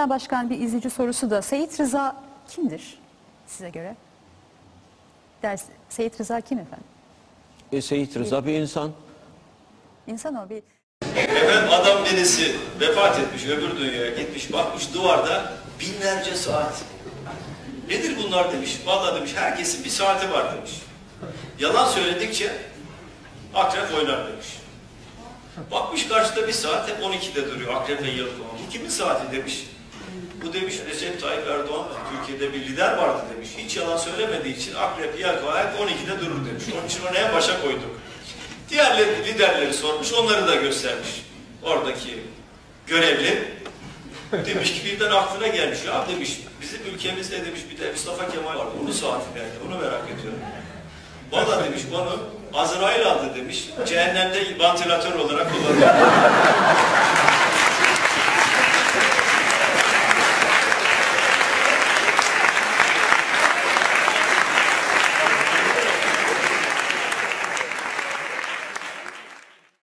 Başkan bir izleyici sorusu da Seyit Rıza kimdir size göre? Ders, Seyit Rıza kim efendim? E, Seyit Rıza bir insan. İnsan o bir Efendim adam birisi vefat etmiş, öbür dünyaya gitmiş, bakmış duvarda binlerce saat. Nedir bunlar demiş. Vallahi demiş herkesin bir saati var demiş. Yalan söyledikçe akrep oynar demiş. Bakmış karşıda bir saat hep 12'de duruyor. Akrep ve. Bu kimin saati demiş. Bu demiş Recep Tayyip Erdoğan Türkiye'de bir lider vardı demiş. Hiç yalan söylemediği için akrep hep 12'de durur demiş. Onun için onu en başa koyduk. Diğer liderleri sormuş, onları da göstermiş. Oradaki görevli demiş ki birden aklına gelmiş. Ya demiş, bizim ülkemizde demiş bir de Mustafa Kemal var. Onun saati nerede? Onu merak ediyorum. Valla demiş bana Azrail aldı demiş. Cehennemde vantilatör olarak kullanıyor.